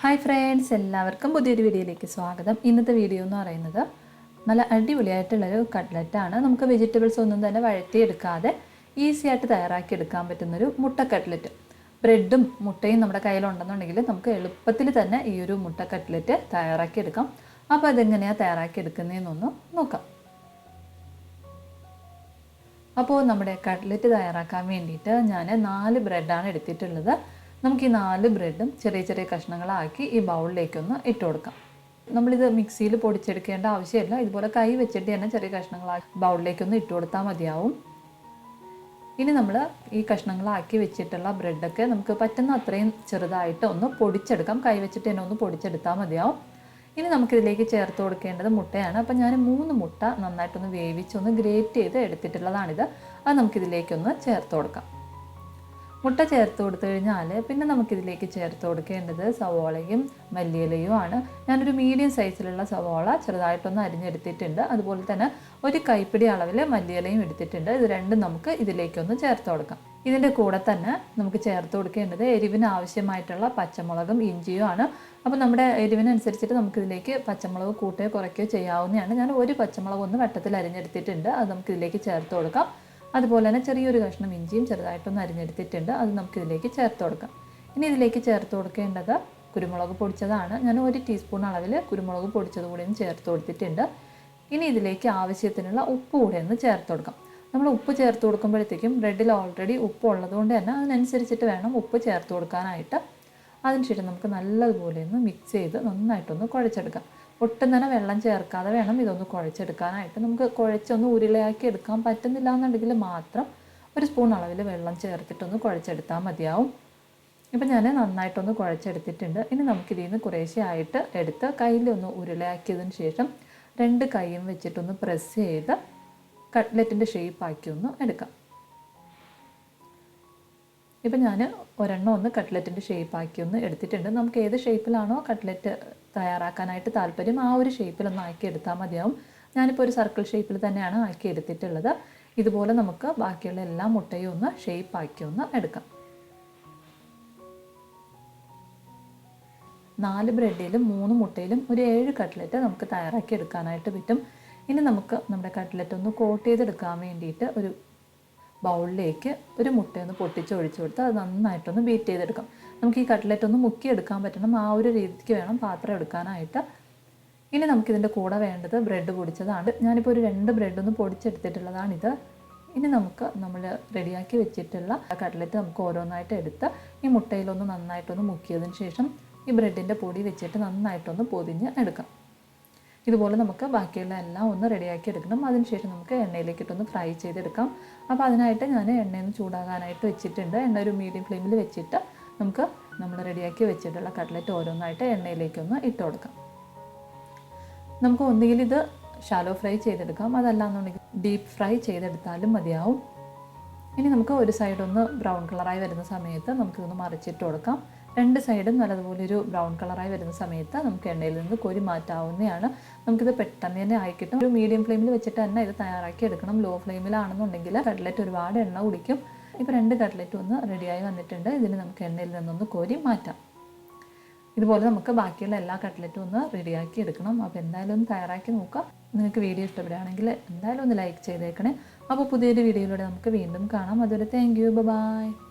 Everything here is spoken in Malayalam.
ഹായ് ഫ്രണ്ട്സ് എല്ലാവർക്കും പുതിയൊരു വീഡിയോയിലേക്ക് സ്വാഗതം. ഇന്നത്തെ വീഡിയോ എന്ന് പറയുന്നത് നല്ല അടിപൊളിയായിട്ടുള്ളൊരു കട്ട്ലറ്റാണ് നമുക്ക് വെജിറ്റബിൾസ് ഒന്നും തന്നെ വഴറ്റിയെടുക്കാതെ ഈസി ആയിട്ട് തയ്യാറാക്കി എടുക്കാൻ പറ്റുന്നൊരു മുട്ട കട്ട്ലറ്റ് ബ്രെഡും മുട്ടയും നമ്മുടെ കയ്യിലുണ്ടെന്നുണ്ടെങ്കിൽ നമുക്ക് എളുപ്പത്തിൽ തന്നെ ഈ ഒരു മുട്ട കട്ട്ലറ്റ് തയ്യാറാക്കി എടുക്കാം അപ്പോൾ അതെങ്ങനെയാണ് തയ്യാറാക്കി എടുക്കുന്നതെന്നൊന്ന് നോക്കാം. അപ്പോൾ നമ്മുടെ കട്ട്ലറ്റ് തയ്യാറാക്കാൻ വേണ്ടിയിട്ട് ഞാൻ നാല് ബ്രെഡാണ് എടുത്തിട്ടുള്ളത്. നമുക്ക് ഈ നാല് ബ്രെഡും ചെറിയ ചെറിയ കഷ്ണങ്ങളാക്കി ഈ ബൗളിലേക്കൊന്ന് ഇട്ട് കൊടുക്കാം. നമ്മളിത് മിക്സിയിൽ പൊടിച്ചെടുക്കേണ്ട ആവശ്യമില്ല. ഇതുപോലെ കൈ വെച്ചിട്ട് തന്നെ ചെറിയ കഷ്ണങ്ങളാക്കി ബൗളിലേക്കൊന്ന് ഇട്ട് കൊടുത്താൽ മതിയാവും. ഇനി നമ്മൾ ഈ കഷ്ണങ്ങളാക്കി വെച്ചിട്ടുള്ള ബ്രെഡൊക്കെ നമുക്ക് പറ്റുന്ന അത്രയും ചെറുതായിട്ട് ഒന്ന് പൊടിച്ചെടുക്കാം. കൈ വെച്ചിട്ട് തന്നെ ഒന്ന് പൊടിച്ചെടുത്താൽ മതിയാവും. ഇനി നമുക്കിതിലേക്ക് ചേർത്ത് കൊടുക്കേണ്ടത് മുട്ടയാണ്. അപ്പം ഞാൻ മൂന്ന് മുട്ട നന്നായിട്ടൊന്ന് വേവിച്ചൊന്ന് ഗ്രേറ്റ് ചെയ്ത് എടുത്തിട്ടുള്ളതാണിത്. അത് നമുക്കിതിലേക്കൊന്ന് ചേർത്ത് കൊടുക്കാം. മുട്ട ചേർത്ത് കൊടുത്തു കഴിഞ്ഞാൽ പിന്നെ നമുക്കിതിലേക്ക് ചേർത്ത് കൊടുക്കേണ്ടത് സവോളയും മല്ലിയിലയും ആണ്. ഞാനൊരു മീഡിയം സൈസിലുള്ള സവോള ചെറുതായിട്ടൊന്ന് അരിഞ്ഞെടുത്തിട്ടുണ്ട്. അതുപോലെ തന്നെ ഒരു കൈപ്പിടി അളവിൽ മല്ലിയിലയും എടുത്തിട്ടുണ്ട്. ഇത് രണ്ടും നമുക്ക് ഇതിലേക്കൊന്ന് ചേർത്ത് കൊടുക്കാം. ഇതിന്റെ കൂടെ തന്നെ നമുക്ക് ചേർത്ത് കൊടുക്കേണ്ടത് എരിവിന് ആവശ്യമായിട്ടുള്ള പച്ചമുളകും ഇഞ്ചിയും ആണ്. അപ്പോൾ നമ്മുടെ എരിവിനനുസരിച്ചിട്ട് നമുക്കിതിലേക്ക് പച്ചമുളക് കൂട്ടുകയോ കുറയ്ക്കുകയോ ചെയ്യാവുന്നതാണ്. ഞാൻ ഒരു പച്ചമുളക് ഒന്ന് വട്ടത്തിൽ അരിഞ്ഞെടുത്തിട്ടുണ്ട്. അത് നമുക്കിതിലേക്ക് ചേർത്ത് കൊടുക്കാം. അതുപോലെ തന്നെ ചെറിയൊരു കഷ്ണം ഇഞ്ചിയും ചെറുതായിട്ടൊന്ന് അരിഞ്ഞെടുത്തിട്ടുണ്ട്. അത് നമുക്ക് ഇതിലേക്ക് ചേർത്ത് കൊടുക്കാം. ഇനി ഇതിലേക്ക് ചേർത്ത് കൊടുക്കേണ്ടത് കുരുമുളക് പൊടിച്ചതാണ്. ഞാൻ ഒരു ടീസ്പൂൺ അളവിൽ കുരുമുളക് പൊടിച്ചത് കൂടി ഒന്ന് ചേർത്ത് കൊടുത്തിട്ടുണ്ട്. ഇനി ഇതിലേക്ക് ആവശ്യത്തിനുള്ള ഉപ്പ് കൂടെ ഒന്ന് ചേർത്ത് കൊടുക്കാം. നമ്മൾ ഉപ്പ് ചേർത്ത് കൊടുക്കുമ്പോഴത്തേക്കും ബ്രെഡിൽ ഓൾറെഡി ഉപ്പ് ഉള്ളതുകൊണ്ട് തന്നെ അതിനനുസരിച്ചിട്ട് വേണം ഉപ്പ് ചേർത്ത് കൊടുക്കാനായിട്ട്. അതിനുശേഷം നമുക്ക് നല്ലതുപോലെ ഒന്ന് മിക്സ് ചെയ്ത് നന്നായിട്ടൊന്ന് കുഴച്ചെടുക്കാം. ഒട്ടും തന്നെ വെള്ളം ചേർക്കാതെ വേണം ഇതൊന്ന് കുഴച്ചെടുക്കാനായിട്ട്. നമുക്ക് കുഴച്ചൊന്ന് ഉരുളയാക്കി എടുക്കാൻ പറ്റുന്നില്ല എന്നുണ്ടെങ്കിൽ മാത്രം ഒരു സ്പൂൺ അളവിൽ വെള്ളം ചേർത്തിട്ടൊന്ന് കുഴച്ചെടുത്താൽ മതിയാവും. ഇപ്പം ഞാൻ നന്നായിട്ടൊന്ന് കുഴച്ചെടുത്തിട്ടുണ്ട്. ഇനി നമുക്കിതിൽ നിന്ന് കുറേശ്ശെ ആയിട്ട് എടുത്ത് കയ്യിലൊന്ന് ഉരുളയാക്കിയതിന് ശേഷം രണ്ട് കൈയും വെച്ചിട്ടൊന്ന് പ്രസ് ചെയ്ത് കട്ട്ലറ്റിന്റെ ഷേപ്പാക്കി ഒന്ന് എടുക്കാം. ഇപ്പം ഞാൻ ഒരെണ്ണം ഒന്ന് കട്ട്ലറ്റിന്റെ ഷേപ്പാക്കി ഒന്ന് എടുത്തിട്ടുണ്ട്. നമുക്ക് ഏത് ഷേപ്പിലാണോ കട്ട്ലറ്റ് തയ്യാറാക്കാനായിട്ട് താല്പര്യം ആ ഒരു ഷേപ്പിലൊന്ന് ആക്കി എടുത്താൽ മതിയാവും. ഞാനിപ്പോൾ ഒരു സർക്കിൾ ഷേപ്പിൽ തന്നെയാണ് ആക്കി എടുത്തിട്ടുള്ളത്. ഇതുപോലെ നമുക്ക് ബാക്കിയുള്ള എല്ലാ മുട്ടയും ഒന്ന് ഷേപ്പാക്കി ഒന്ന് എടുക്കാം. നാല് ബ്രെഡിലും മൂന്ന് മുട്ടയിലും ഒരു ഏഴ് കട്ട്ലറ്റ് നമുക്ക് തയ്യാറാക്കി എടുക്കാനായിട്ട് പറ്റും. ഇനി നമുക്ക് നമ്മുടെ കട്ട്ലറ്റ് ഒന്ന് കോട്ട് ചെയ്തെടുക്കാൻ വേണ്ടിയിട്ട് ഒരു ബൗളിലേക്ക് ഒരു മുട്ടയൊന്ന് പൊട്ടിച്ച് ഒഴിച്ചു കൊടുത്ത് അത് നന്നായിട്ടൊന്ന് ബീറ്റ് ചെയ്തെടുക്കാം. നമുക്ക് ഈ കട്ട്ലറ്റ് ഒന്ന് മുക്കിയെടുക്കാൻ പറ്റണം. ആ ഒരു രീതിക്ക് വേണം പാത്രം എടുക്കാനായിട്ട്. ഇനി നമുക്കിതിന്റെ കൂടെ വേണ്ടത് ബ്രെഡ് പൊടിച്ചതാണ്. ഞാനിപ്പോൾ ഒരു രണ്ട് ബ്രെഡ് ഒന്ന് പൊടിച്ചെടുത്തിട്ടുള്ളതാണിത്. ഇനി നമുക്ക് നമ്മൾ റെഡിയാക്കി വെച്ചിട്ടുള്ള കട്ട്ലറ്റ് നമുക്ക് ഓരോന്നായിട്ട് എടുത്ത് ഈ മുട്ടയിലൊന്ന് നന്നായിട്ടൊന്ന് മുക്കിയതിന് ശേഷം ഈ ബ്രെഡിന്റെ പൊടി വെച്ചിട്ട് നന്നായിട്ടൊന്ന് പൊതിഞ്ഞ് എടുക്കാം. ഇതുപോലെ നമുക്ക് ബാക്കിയുള്ള എല്ലാം ഒന്ന് റെഡിയാക്കി എടുക്കണം. അതിനുശേഷം നമുക്ക് എണ്ണയിലേക്ക് എണ്ണയിലേക്കിട്ടൊന്ന് ഫ്രൈ ചെയ്തെടുക്കാം. അപ്പോൾ അതിനായിട്ട് ഞാൻ എണ്ണയൊന്ന് ചൂടാകാനായിട്ട് വെച്ചിട്ടുണ്ട്. എണ്ണ ഒരു മീഡിയം ഫ്ലെയിമിൽ വെച്ചിട്ട് നമുക്ക് നമ്മൾ റെഡിയാക്കി വെച്ചിട്ടുള്ള കട്ട്ലറ്റ് ഓരോന്നായിട്ട് എണ്ണയിലേക്കൊന്ന് ഇട്ട് കൊടുക്കാം. നമുക്ക് ഒന്നുകിൽ ഇത് ഷാലോ ഫ്രൈ ചെയ്തെടുക്കാം. അതല്ലാന്നുണ്ടെങ്കിൽ ഡീപ്പ് ഫ്രൈ ചെയ്തെടുത്താലും മതിയാവും. ഇനി നമുക്ക് ഒരു സൈഡ് ഒന്ന് ബ്രൗൺ കളറായി വരുന്ന സമയത്ത് നമുക്കിതൊന്ന് മറിച്ചിട്ട് കൊടുക്കാം. രണ്ട് സൈഡും നല്ലതുപോലെ ഒരു ബ്രൗൺ കളറായി വരുന്ന സമയത്ത് നമുക്ക് എണ്ണയിൽ നിന്ന് കോരി മാറ്റാവുന്നതാണ്. നമുക്കിത് പെട്ടെന്ന് തന്നെ ആയി കിട്ടും. ഒരു മീഡിയം ഫ്ലെയിമിൽ വെച്ചിട്ട് തന്നെ ഇത് തയ്യാറാക്കി എടുക്കണം. ലോ ഫ്ലെയിമിലാണെന്നുണ്ടെങ്കിൽ കട്ട്ലറ്റ് ഒരുപാട് എണ്ണ കുടിക്കും. ഇപ്പോൾ രണ്ട് കട്ട്ലറ്റ് ഒന്ന് റെഡിയായി വന്നിട്ടുണ്ട്. ഇതിന് നമുക്ക് എണ്ണയിൽ നിന്നൊന്ന് കോരി മാറ്റാം. ഇതുപോലെ നമുക്ക് ബാക്കിയുള്ള എല്ലാ കട്ട്ലറ്റും ഒന്ന് റെഡിയാക്കി എടുക്കണം. അപ്പോൾ എന്തായാലും ഒന്ന് തയ്യാറാക്കി നോക്കുക നിങ്ങൾക്ക് വീഡിയോ ഇഷ്ടപ്പെടുകയാണെങ്കിൽ എന്തായാലും ഒന്ന് ലൈക്ക് ചെയ്തേക്കണേ. അപ്പോൾ പുതിയൊരു വീഡിയോയിലൂടെ നമുക്ക് വീണ്ടും കാണാം. അതുവരെ താങ്ക് യു ബൈ